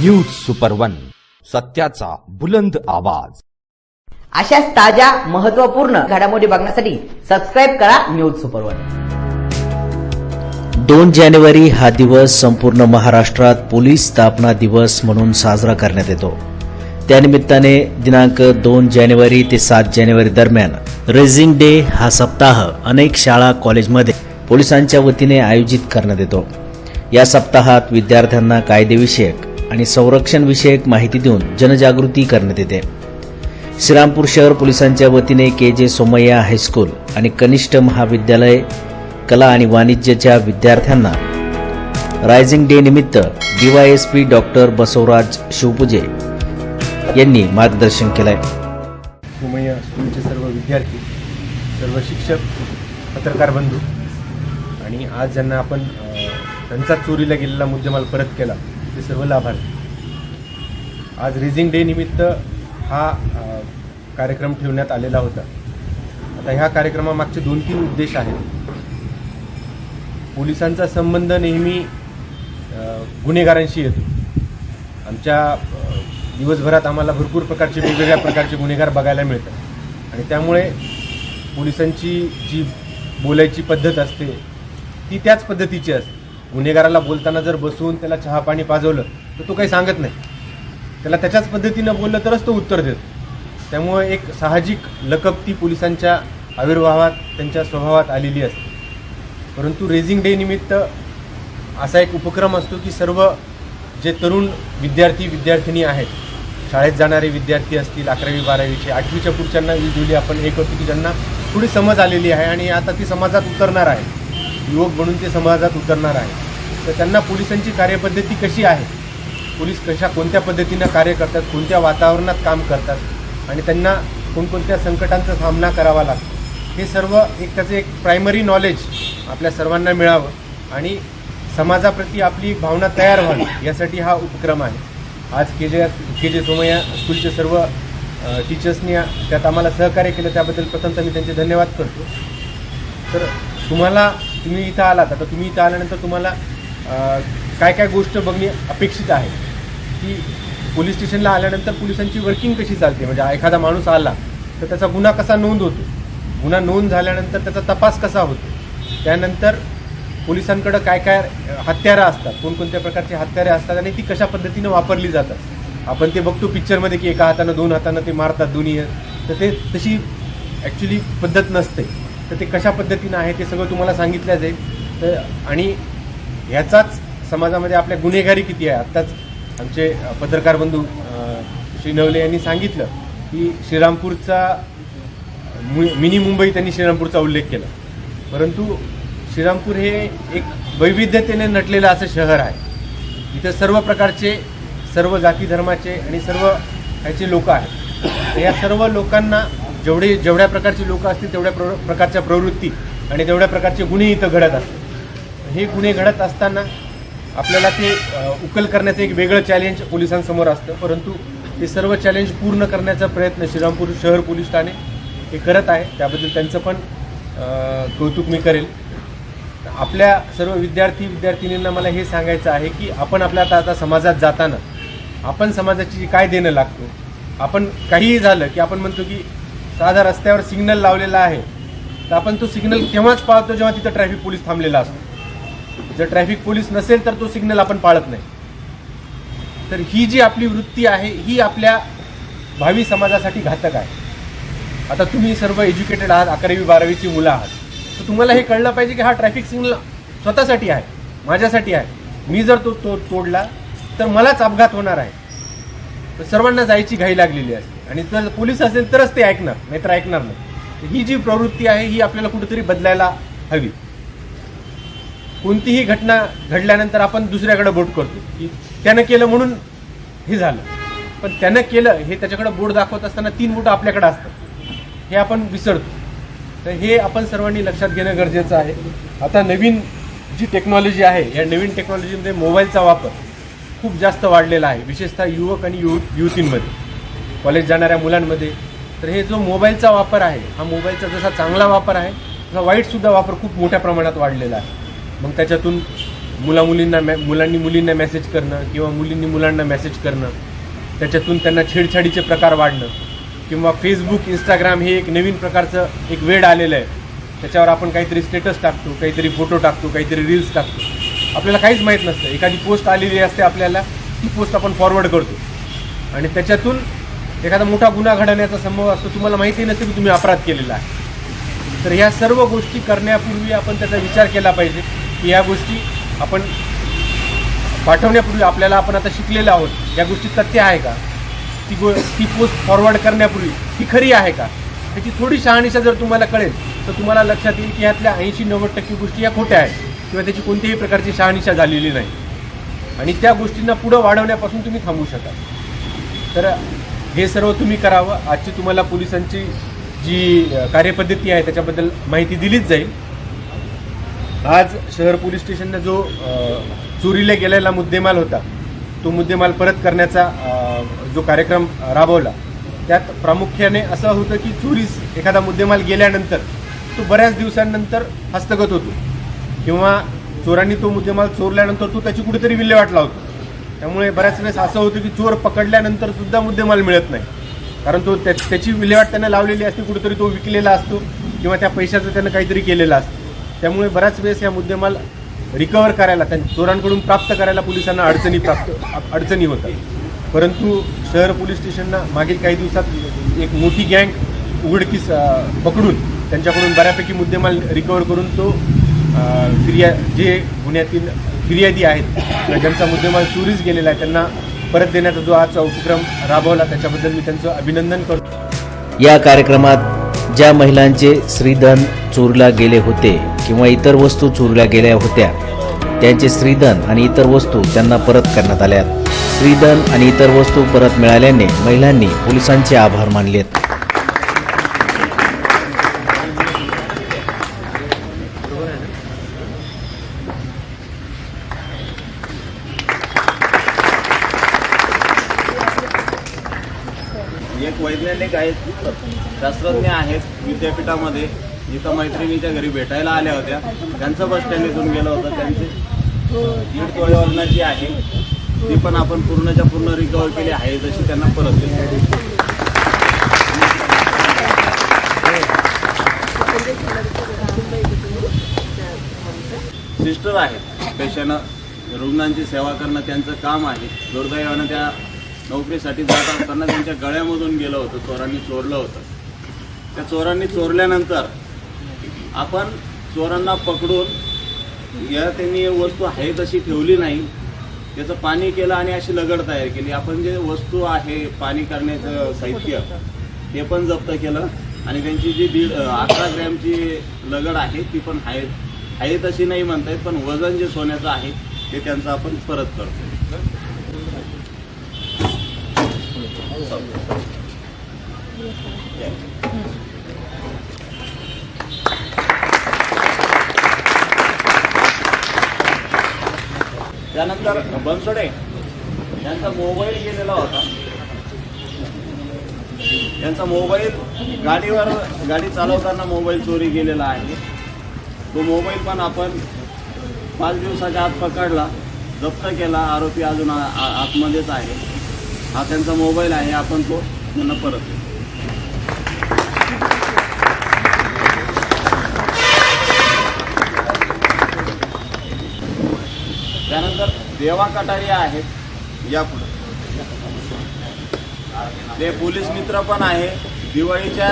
News super one सत्याचा बुलंद आवाज. अशाच ताज्या महत्त्वपूर्ण घडामोडी बघण्यासाठी सबस्क्राईब करा न्यूज सुपर वन दोन जानेवारी हा दिवस संपूर्ण महाराष्ट्रात पोलीस स्थापना दिवस म्हणून साजरा करण्यात येतो. त्यानिमित्ताने दिनांक दोन जानेवारी ते सात जानेवारी दरम्यान रेझिंग डे हा सप्ताह अनेक शाळा कॉलेजमध्ये पोलिसांच्या वतीने आयोजित करण्यात येतो. या सप्ताहात विद्यार्थ्यांना कायदेविषयक आणि संरक्षणविषयक माहिती देऊन जनजागृती करण्यात येते. श्रीरामपूर शहर पोलिसांच्या वतीने के जे सोमय्या हायस्कूल आणि कनिष्ठ महाविद्यालय कला आणि वाणिज्यच्या विद्यार्थ्यांना रायझिंग डे निमित्त डीवायएसपी डॉक्टर बसवराज शिवपुजे यांनी मार्गदर्शन केलंय. सोमय्या स्कूलचे सर्व विद्यार्थी सर्व शिक्षक पत्रकार बंधू आणि आज ज्यांना आपण त्यांचा चोरीला गेलेला मुद्देमाल परत केला ते सर्व लाभार्थी. आज रेझिंग डे निमित्त हा कार्यक्रम ठेवण्यात आलेला होता. आता ह्या कार्यक्रमामागचे दोन तीन उद्देश आहेत. पोलिसांचा संबंध नेहमी गुन्हेगारांशी येतो. आमच्या दिवसभरात आम्हाला भरपूर प्रकारचे वेगवेगळ्या प्रकारचे गुन्हेगार बघायला मिळतात. आणि त्यामुळे पोलिसांची जी बोलायची पद्धत असते ती त्याच पद्धतीची असते. गुन्हेगाराला बोलताना जर बसून त्याला चहा पाणी पाजवलं तर तो काही सांगत नाही. त्याला त्याच्याच पद्धतीनं बोललं तरच तो उत्तर देतो. त्यामुळे एक साहजिक लकबती पोलिसांच्या आविर्भावात त्यांच्या स्वभावात आलेली असते. परंतु रेझिंग डे निमित्त असा एक उपक्रम असतो की सर्व जे तरुण विद्यार्थी विद्यार्थिनी आहेत शाळेत जाणारे विद्यार्थी असतील अकरावी बारावीचे आठवीच्या पुढच्यांना युजली आपण एक होती की ज्यांना थोडी समज आलेली आहे आणि आता ती समाजात उतरणार आहे. युवक म्हणून ते समाजात उतरणार आहे. तर त्यांना पोलिसांची कार्यपद्धती कशी आहे? पोलीस कशा कोणत्या पद्धतीनं कार्य करतात? कोणत्या वातावरणात काम करतात? आणि त्यांना कोणकोणत्या संकटांचा सामना करावा लागतो? हे सर्व एक त्याचं एक प्रायमरी नॉलेज आपल्या सर्वांना मिळावं आणि समाजाप्रती आपली भावना तयार व्हावी यासाठी हा उपक्रम आहे. आज के जे के जे सोमय्या स्कूलचे सर्व टीचर्सनी त्यात आम्हाला सहकार्य केलं. त्याबद्दल प्रथमतः मी त्यांचे धन्यवाद करतो. तर तुम्हाला तुम्ही इथं आलात आता तुम्ही इथं आल्यानंतर तुम्हाला काय काय गोष्ट बघणे अपेक्षित आहे? की पोलीस स्टेशनला आल्यानंतर पोलिसांची वर्किंग कशी चालते? म्हणजे एखादा माणूस आला तर त्याचा गुन्हा कसा नोंद होतो? गुन्हा नोंद झाल्यानंतर त्याचा तपास कसा होतो? त्यानंतर पोलिसांकडं काय काय हत्यारं असतात? कोणकोणत्या प्रकारची हत्यारे असतात आणि ती कशा पद्धतीनं वापरली जातात? आपण ते बघतो पिक्चरमध्ये की एका हातानं दोन हातानं ते मारतात दोन्ही तर ते तशी ॲक्च्युली पद्धत नसते. तर ते कशा पद्धतीनं आहे ते सगळं तुम्हाला सांगितलं जाईल तर आणि ह्याचाच समाजामध्ये आपल्या गुन्हेगारी किती आहे? आत्ताच आमचे पत्रकार बंधू श्री नवले यांनी सांगितलं की श्रीरामपूरचा मु- मिनी मुंबई त्यांनी श्रीरामपूरचा उल्लेख केला. परंतु श्रीरामपूर हे एक वैविध्यतेने नटलेलं असं शहर आहे. इथं सर्व प्रकारचे सर्व जाती धर्माचे आणि सर्व ह्याचे लोक आहेत. या सर्व लोकांना जेवढे जेवढ्या प्रकारचे लोक असतील तेवढ्या प्र प्रकारच्या प्रवृत्ती आणि तेवढ्या प्रकारचे गुन्हे इथं घडत असतात. हे गुन्हे घडत असताना आपल्याला ते उकल करण्याचं एक वेगळं चॅलेंज पोलिसांसमोर असतं. परंतु ते सर्व चॅलेंज पूर्ण करण्याचा प्रयत्न श्रीरामपूर शहर पोलीस ठाणे हे करत आहे. त्याबद्दल त्यांचं पण कौतुक मी करेल. आपल्या सर्व विद्यार्थी विद्यार्थिनींना मला हे सांगायचं आहे की आपण आपल्या आता आता समाजात जाताना आपण समाजाची काय देणं लागतो? आपण काहीही झालं की आपण म्हणतो की साधा रस्त्यावर सिग्नल लावलेला आहे. तर आपण तो सिग्नल तेव्हाच पाळतो? जेव्हा तिथं ट्रॅफिक पोलीस थांबलेला असतो. जर ट्रॅफिक पोलीस नसेल तर तो सिग्नल आपण पाळत नाही. तर ही जी आपली वृत्ती आहे ही आपल्या भावी समाजासाठी घातक आहे. आता तुम्ही सर्व एज्युकेटेड आहात अकरावी बारावीची मुलं आहात. तर तुम्हाला हे कळलं पाहिजे की हा ट्रॅफिक सिग्नल स्वतःसाठी आहे माझ्यासाठी आहे. मी जर तो तो तोडला तर मलाच अपघात होणार आहे. तर सर्वांना जायची घाई लागलेली असते. आणि जर पोलीस असेल तरच ते ऐकणार नाहीतर ऐकणार नाही. ही जी प्रवृत्ती आहे ही आपल्याला कुठेतरी बदलायला हवी. कोणतीही घटना घडल्यानंतर आपण दुसऱ्याकडे बोट करतो. की त्यानं केलं म्हणून हे झालं. पण त्यानं केलं हे त्याच्याकडे बोट दाखवत असताना तीन बोटं आपल्याकडे असतात. हे आपण विसरतो. तर हे आपण सर्वांनी लक्षात घेणं गरजेचं आहे. आता नवीन जी टेक्नॉलॉजी आहे या नवीन टेक्नॉलॉजीमध्ये मोबाईलचा वापर खूप जास्त वाढलेला आहे. विशेषतः युवक आणि युव युवतींमध्ये. कॉलेज जाणाऱ्या मुलांमध्ये तर हे जो मोबाईलचा वापर आहे हा मोबाईलचा जसा चांगला वापर आहे तसा वाईटसुद्धा वापर खूप मोठ्या प्रमाणात वाढलेला आहे. मग त्याच्यातून मुला मुलींना मॅ मुलांनी मुलींना मेसेज करणं किंवा मुलींनी मुलांना मेसेज करणं त्याच्यातून त्यांना छेडछाडीचे प्रकार वाढणं किंवा फेसबुक इंस्टाग्राम हे एक नवीन प्रकारचं एक वेड आलेलं आहे. त्याच्यावर आपण काहीतरी स्टेटस टाकतो काहीतरी फोटो टाकतो काहीतरी रील्स टाकतो. आपल्याला काहीच माहीत नसतं. एखादी पोस्ट आलेली असते आपल्याला ती पोस्ट आपण फॉरवर्ड करतो. आणि त्याच्यातून एखादा मोठा गुन्हा घडवण्याचा संभव असतो तुम्हाला माहिती नसते की तुम्ही अपराध केलेला आहे. तर ह्या सर्व गोष्टी करण्यापूर्वी आपण त्याचा विचार केला पाहिजे की या गोष्टी आपण पाठवण्यापूर्वी आपल्याला आपण आता शिकलेलो आहोत. या गोष्टी तथ्य आहे का? ती गो ती पोस्ट फॉरवर्ड करण्यापूर्वी ती खरी आहे का? त्याची थोडी शहानिशा जर तुम्हाला कळेल तर तुम्हाला लक्षात येईल की ह्यातल्या ऐंशी नव्वद टक्के गोष्टी या खोट्या आहेत किंवा त्याची कोणत्याही प्रकारची शहानिशा झालेली नाही. आणि त्या गोष्टींना पुढं वाढवण्यापासून तुम्ही थांबू शकाल. तर हे सर्व तुम्ही करावं. आजची तुम्हाला पोलिसांची जी कार्यपद्धती आहे त्याच्याबद्दल माहिती दिलीच जाईल. आज शहर पोलीस स्टेशननं जो चोरीला गेलेला मुद्देमाल होता तो मुद्देमाल परत करण्याचा जो कार्यक्रम राबवला त्यात प्रामुख्याने असं होतं की चोरीस एखादा मुद्देमाल गेल्यानंतर तो बऱ्याच दिवसांनंतर हस्तगत होतो. किंवा चोरांनी तो मुद्देमाल चोरल्यानंतर तो त्याची कुठेतरी विल्हेवाट लावतो. त्यामुळे बऱ्याच वेळेस असं होतं की चोर पकडल्यानंतर सुद्धा मुद्देमाल मिळत नाही. कारण तो त्या त्याची विल्हेवाट त्यांना लावलेली असते कुठेतरी तो विकलेला असतो किंवा त्या पैशाचं त्यानं काहीतरी केलेलं असतं. त्यामुळे बऱ्याच वेळेस या मुद्देमाल रिकवर करायला त्या चोरांकडून प्राप्त करायला पोलिसांना अडचणी प्राप्त अडचणी होतात. परंतु शहर पोलीस स्टेशनना मागील काही दिवसात एक मोठी गँग उघडकीस पकडून त्यांच्याकडून बऱ्यापैकी मुद्देमाल रिकवर करून तो फिर्या जे गुन्ह्यातील फिर्यादी आहेत. ज्यांचा मुद्देमाल चोरीस गेलेला आहे त्यांना परत देण्याचा जो आजचा उपक्रम राबवला त्याच्याबद्दल मी त्यांचं अभिनंदन करतो. या कार्यक्रमात ज्या महिलांचे श्रीधन चोरला गेले होते किंवा इतर वस्तू चोरल्या गेल्या होत्या त्यांचे श्रीधन आणि इतर वस्तू त्यांना परत करण्यात आल्या श्रीधन आणि इतर वस्तू परत मिळाल्याने महिलांनी पोलिसांचे आभार मानलेत. एक वैज्ञानिक आहेत शास्त्रज्ञ आहेत विद्यापीठामध्ये जिथं मैत्रिणीच्या घरी भेटायला आल्या होत्या. त्यांचं बस स्टँड इथून गेलं होतं. त्यांची दीड तोळे वजनाची आहे ती पण आपण पूर्णच्या पूर्ण रिकवर केली आहे जशी त्यांना परत दिली सिस्टर आहेत पेशंट रुग्णांची सेवा करणं त्यांचं काम आहे. दुर्दैवानं त्या नोकरीसाठी जात असताना त्यांच्या गळ्यामधून गेलं होतं चोरांनी चोरलं होतं. त्या चोरांनी चोरल्यानंतर आपण चोरांना पकडून या त्यांनी वस्तू आहे तशी ठेवली नाही त्याचं पाणी केलं आणि अशी लगड तयार केली. आपण जे वस्तू आहे पाणी करण्याचं साहित्य ते पण जप्त केलं आणि त्यांची जी दीड अकरा ग्रॅमची लगड आहे ती पण आहे आहे तशी नाही म्हणतायत पण वजन जे सोन्याचं आहे ते त्यांचं आपण परत करतो. त्यानंतर बनसोडे यांचा मोबाईल गेलेला होता. त्यांचा मोबाईल गाडीवर गाडी चालवताना मोबाईल चोरी गेलेला आहे. तो मोबाईल पण आपण पाच दिवसाच्या आत पकडला. जप्त केला. आरोपी अजून आ- आ- आतमध्येच आहे. हा त्यांचा मोबाईल आहे आपण तो त्यांना परत त्यानंतर देवा कटारिया आहेत या पुढे ते पोलीस मित्र पण आहे. दिवाळीच्या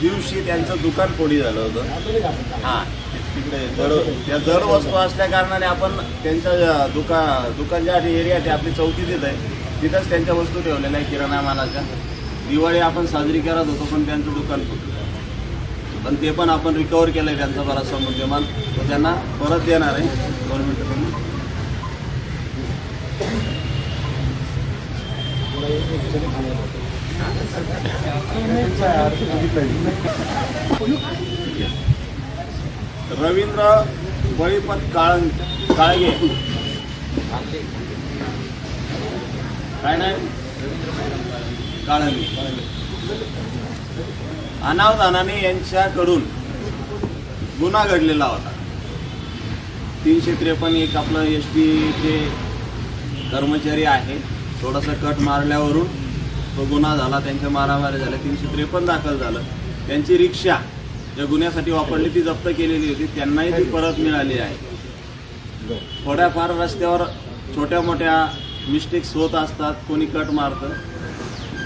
दिवशी त्यांचं दुकान कोणी झालं होतं? हां. तिकडे जड त्या जड वस्तू असल्या कारणाने आपण त्यांच्या दुका दुकान ज्या एरिया आहे आपली चौकी देत आहे. तिथंच त्यांच्या वस्तू ठेवलेल्या आहे किराणा मालाच्या. दिवाळी आपण साजरी करत होतो पण त्यांचं दुकान फुटलं. पण ते पण आपण रिकवर केलं आहे त्यांचा बराचसा मुद्देमाल तो त्यांना परत देणार आहे. दोन मिनटं रवींद्र बळीपत काळ काळगे. काय नाही. अनावधानाने यांच्याकडून गुन्हा घडलेला होता. तीनशे त्रेपन्न एक आपलं एस टीचे कर्मचारी आहे. थोडासा कट मारल्यावरून तो गुन्हा झाला त्यांच्या मारामारी झाल्या. तीनशे त्रेपन्न दाखल झालं. त्यांची रिक्षा ज्या गुन्ह्यासाठी वापरली ती जप्त केलेली होती. त्यांनाही ती परत मिळाली आहे. थोड्याफार रस्त्यावर छोट्या मोठ्या मिस्टेक्स होत असतात कोणी कट मारतं.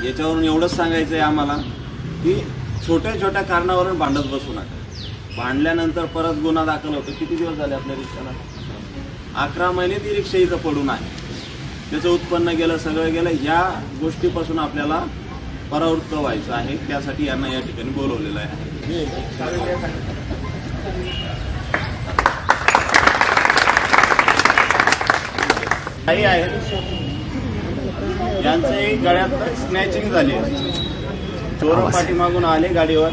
याच्यावरून एवढंच सांगायचं आहे आम्हाला की छोट्या छोट्या कारणावरून भांडत बसू नका. भांडल्यानंतर परत गुन्हा दाखल होतो. किती दिवस झाले आपल्या रिक्षाला? अकरा महिने ती रिक्षा इथं पडून आहे. त्याचं उत्पन्न गेलं सगळं गेलं ह्या गोष्टीपासून आपल्याला परावृत्त व्हायचं आहे. त्यासाठी यांना या ठिकाणी बोलवलेलं आहे. काही आहे. यांचंही गळ्यात स्नॅचिंग झाली. चोर पाठीमागून आले गाडीवर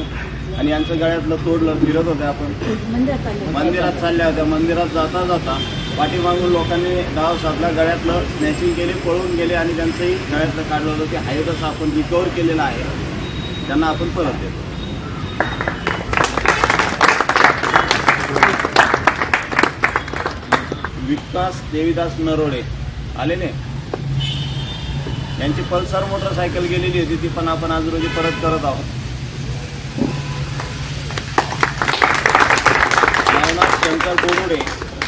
आणि यांचं गळ्यातलं तोडलं फिरत होते आपण. मंदिरात चालल्या होत्या. मंदिरात जाता जाता पाठीमागून लोकांनी डाव साधला गळ्यातलं स्नॅचिंग केले पळून गेले आणि त्यांचंही गळ्यातलं काढलं होतं. ते आहे तसं आपण रिकवर केलेलं आहे. त्यांना आपण परत देतो. विकास देवीदास नरोडे. आलेले यांची पल्सर मोटरसायकल गेलेली होती ती पण आपण आज रोजी परत करत आहोत. नवनाथ शंकर कोरुडे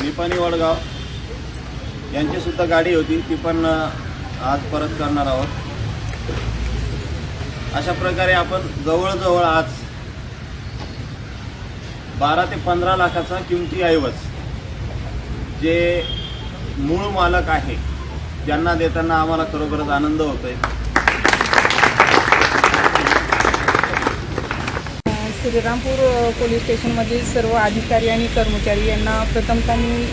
निपाणी वडगाव यांची सुद्धा गाडी होती ती पण आज परत करणार आहोत. अशा प्रकारे आपण जवळजवळ आज बारा ते पंधरा लाखाचा किमती ऐवज जे मूळ मालक आहे ज्यांना देताना आम्हाला खरोखरच आनंद होतोय. श्रीरामपूर पोलीस स्टेशनमधील सर्व अधिकारी आणि कर्मचारी यांना प्रथमतः मी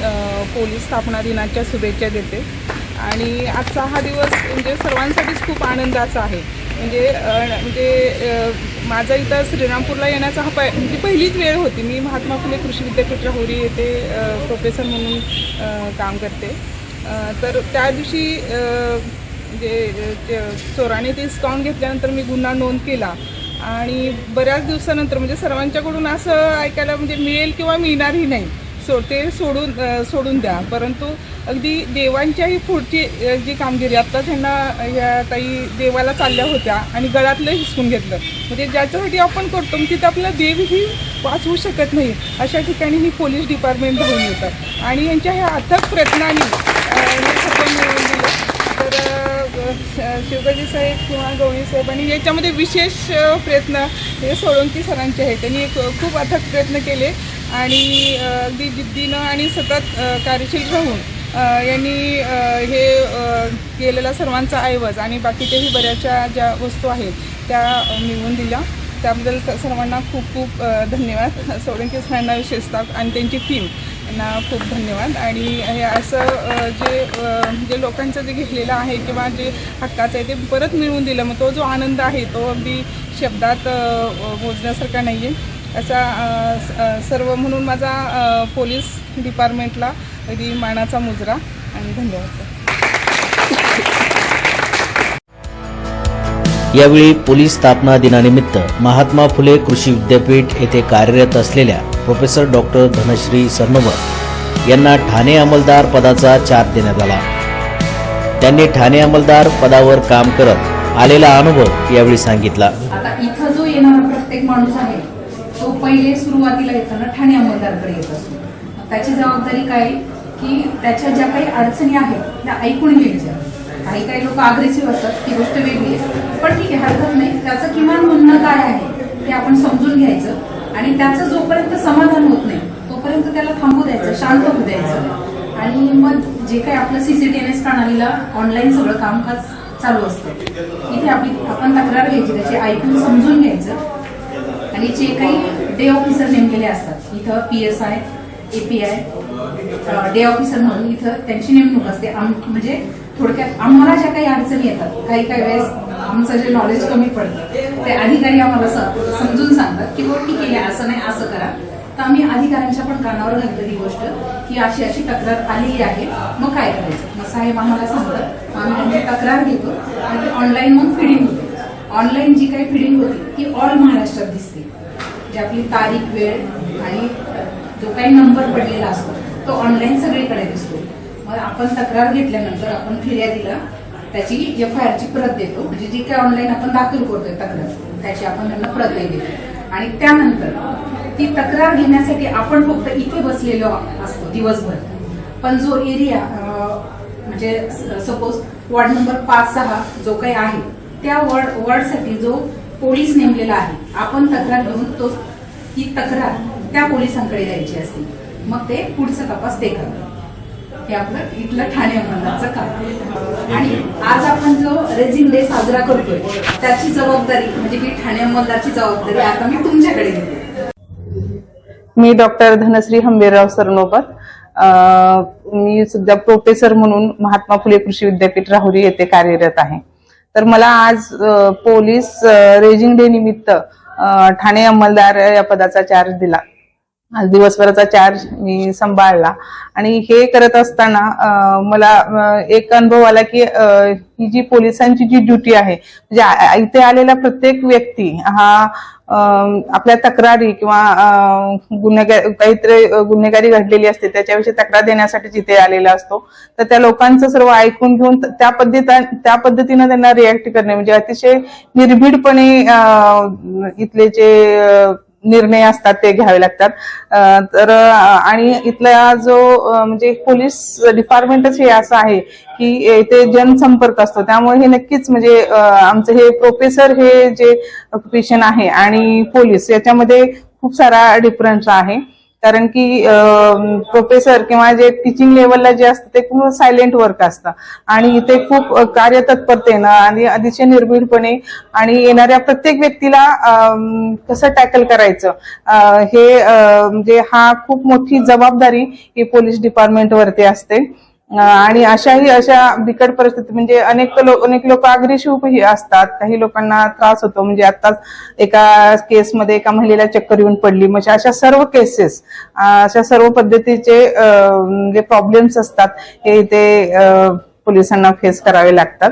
पोलीस स्थापना दिनाच्या शुभेच्छा देते. आणि आजचा हा दिवस म्हणजे सर्वांसाठीच खूप आनंदाचा आहे. म्हणजे म्हणजे माझा इथं श्रीरामपूरला येण्याचा हा पहि म्हणजे पहिलीच वेळ होती. मी महात्मा फुले कृषी विद्यापीठ राहुरी येथे प्रोफेसर म्हणून काम करते. तर त्या दिवशी जे चोराने ते डिस्काउंट घेतल्यानंतर मी गुन्हा नोंद केला. आणि बऱ्याच दिवसानंतर म्हणजे सर्वांच्याकडून असं ऐकायला म्हणजे मिळेल किंवा मिळणारही नाही. सो ते सोडून सोडून द्या. परंतु अगदी देवांच्याही पुढची जी कामगिरी आत्ता त्यांना ह्या काही देवाला चालल्या होत्या आणि गळ्यातलं हिसकून घेतलं. म्हणजे ज्याच्यासाठी आपण करतो म्हणजे तिथं आपलं देवही वाचवू शकत नाही. अशा ठिकाणी ही पोलीस डिपार्टमेंट धावून येतं आणि यांच्या ह्या अथक प्रयत्नांनी अ, मिळवून दिलं तर शिवगाजी साहेब किंवा गवळी साहेब आणि याच्यामध्ये विशेष प्रयत्न हे सोळंकी सरांचे आहेत. त्यांनी एक खूप अथक प्रयत्न केले आणि अगदी जिद्दीनं आणि सतत कार्यशील राहून यांनी हे केलेला सर्वांचा ऐवज आणि बाकीच्याही बऱ्याचशा ज्या वस्तू आहेत त्या मिळवून दिल्या. त्याबद्दल सर्वांना खूप खूप धन्यवाद. सोळंकी सरांना विशेषतः आणि त्यांची टीम त्यांना खूप धन्यवाद. आणि हे असं जे जे लोकांचं जे घेतलेलं आहे किंवा जे हक्काचं आहे ते परत मिळवून दिलं मग तो जो आनंद आहे तो अगदी शब्दात मोजण्यासारखा नाही आहे असा सर्व म्हणून माझा पोलीस डिपार्टमेंटला अगदी मानाचा मुजरा आणि धन्यवाद. यावेळी पोलीस स्थापना दिनानिमित्त महात्मा फुले कृषी विद्यापीठ येथे कार्यरत असलेल्या प्रोफेसर डॉक्टर धनश्री सरनोबत यांना ठाणे अंमलदार पदाचा चार्ज देण्यात आला. त्यांनी ठाणे अंमलदार पदावर काम करत आलेला अनुभव यावेळी सांगितला. आता इथं जो येणारा प्रत्येक माणूस आहे तो पहिले सुरुवातीला येताना ठाणे अंमलदारकडे येत असतो. त्याची जबाबदारी काय? की त्याच्या ज्या काही अडचणी आहेत त्या ऐकून घ्यायच्या. काही काही लोक अग्रेसिव्ह असतात ती गोष्ट वेगळी आहे. पण ठीक आहे हरकत नाही. त्याचं किमान म्हणणं काय आहे ते आपण समजून घ्यायचं. आणि त्याचं जोपर्यंत समाधान होत नाही तोपर्यंत त्याला थांबू द्यायचं शांत होऊ द्यायचं. आणि मग जे काही आपलं सीसीटीएनएस प्रणालीला ऑनलाईन सगळं कामकाज चालू असतं. इथे आपली आपण तक्रार घ्यायची त्याची ऐकून समजून घ्यायचं. आणि जे काही डे ऑफिसर नेमलेले असतात इथं P S I A P I day officer म्हणून इथं त्यांची नेमणूक असते. आम म्हणजे थोडक्यात आम्हाला ज्या काही अडचणी येतात काही काही वेळेस आमचं जे नॉलेज कमी पडतं ते अधिकारी आम्हाला समजून सांगतात की बुवा ठीक आहे असं नाही असं करा. तर आम्ही अधिकाऱ्यांच्या पण कानावर घालतो ही गोष्ट की अशी अशी तक्रार आलेली आहे. मग काय करायचं? मग साहेब आम्हाला सांगतात आम्ही त्यांची तक्रार घेतो आणि ते ऑनलाईन मग फिडिंग होते. ऑनलाईन जी काही फिडिंग होती ती ऑल महाराष्ट्रात दिसते. जी आपली तारीख वेळ आणि जो काही नंबर पडलेला असतो तो ऑनलाईन सगळीकडे दिसतो. मग आपण तक्रार घेतल्यानंतर आपण फिर्यादीला त्याची एफ आय आरची प्रत देतो. म्हणजे जी काय ऑनलाईन आपण दाखल करतोय तक्रार त्याची आपण त्यांना प्रतही देतो. आणि त्यानंतर ती तक्रार घेण्यासाठी आपण फक्त इथे बसलेलो असतो दिवसभर. पण जो एरिया म्हणजे सपोज वॉर्ड नंबर पाच सहा जो काही आहे त्या वॉर्ड वॉर्डसाठी जो पोलीस नेमलेला आहे आपण तक्रार घेऊन तो ती तक्रार त्या पोलिसांकडे द्यायची असते. मग ते पुढचा तपास ते करतात. हे आपलं इथलं ठाणे अंमलदारचं काम. आणि आज आपण जो रेझिंग डे साजरा करतोय त्याची जबाबदारी म्हणजे मी ठाणे अंमलदारची जबाबदारी आता मी तुमच्याकडे देते मी डॉक्टर धनश्री हंबीरराव सरनोबत. अ, मी सध्या प्रोफेसर म्हणून महात्मा फुले कृषी विद्यापीठ राहुरी येथे कार्यरत आहे. तर मला आज पोलीस रेजिंग डे निमित्त ठाणे अंमलदार या पदाचा चार्ज दिला. आज दिवसभराचा चार्ज मी सांभाळला. आणि हे करत असताना मला एक अनुभव आला की ही जी पोलिसांची जी ड्युटी आहे म्हणजे इथे आलेला प्रत्येक व्यक्ती हा आपल्या तक्रारी किंवा गुन्हेगार काहीतरी गुन्हेगारी घडलेली असते त्याच्याविषयी तक्रार देण्यासाठी जिथे आलेला असतो तर त्या लोकांचं सर्व ऐकून घेऊन त्या पद्धती त्या पद्धतीनं त्यांना रिॲक्ट करणे म्हणजे अतिशय निर्भीडपणे इथले जे निर्णय असतात ते घ्यावे लागतात. तर आणि इथला जो म्हणजे पोलीस डिपार्टमेंटच हे असं आहे की इथे जनसंपर्क असतो. त्यामुळे हे नक्कीच म्हणजे आमचं हे प्रोफेसर हे जे ऑक्युपेशन आहे आणि पोलीस याच्यामध्ये खूप सारा डिफरन्स आहे. कारण की प्रोफेसर किंवा जे टीचिंग लेवलला जे असतं ते खूप सायलेंट वर्क असतं. आणि इथे खूप कार्य कार्यतत्परतेनं आणि अतिशय निर्भीडपणे आणि येणाऱ्या प्रत्येक व्यक्तीला कसं टॅकल करायचं? हे म्हणजे हा खूप मोठी जबाबदारी ही पोलीस डिपार्टमेंटवरती असते. आणि अशाही अशा बिकट परिस्थिती म्हणजे अनेक लोक अनेक लोक अग्रेसिव्हही असतात. काही लोकांना त्रास होतो. म्हणजे आताच एका केसमध्ये एका महिलेला चक्कर येऊन पडली. म्हणजे अशा सर्व केसेस अशा सर्व पद्धतीचे जे प्रॉब्लेम्स असतात हे ते पोलिसांना फेस करावे लागतात.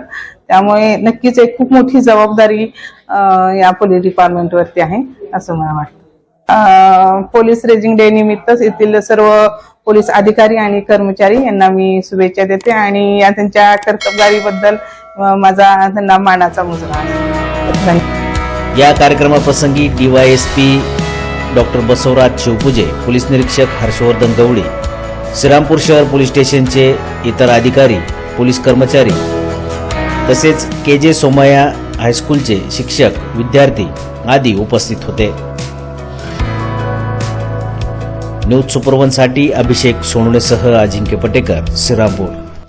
त्यामुळे नक्कीच एक खूप मोठी जबाबदारी या पोलीस डिपार्टमेंटवरती आहे असं मला वाटतं. पोलीस रेजिंग डे निमित्तच येथील सर्व पोलीस अधिकारी आणि कर्मचारी यांना मी शुभेच्छा देते आणि या त्यांच्या कर्तबगारीबद्दल माझा त्यांना मानाचा मुजरा आहे. या कार्यक्रमाप्रसंगी DYSP doctor Basavaraj Shivpuje police निरीक्षक हर्षवर्धन गवळी श्रीरामपूर शहर पोलीस स्टेशनचे इतर अधिकारी पोलीस कर्मचारी तसेच के जे सोमय्या हायस्कूलचे शिक्षक विद्यार्थी आदी उपस्थित होते. न्यूज सुपरवनसाठी अभिषेक सोनवणेसह अजिंक्य पटेकर सिरापूर.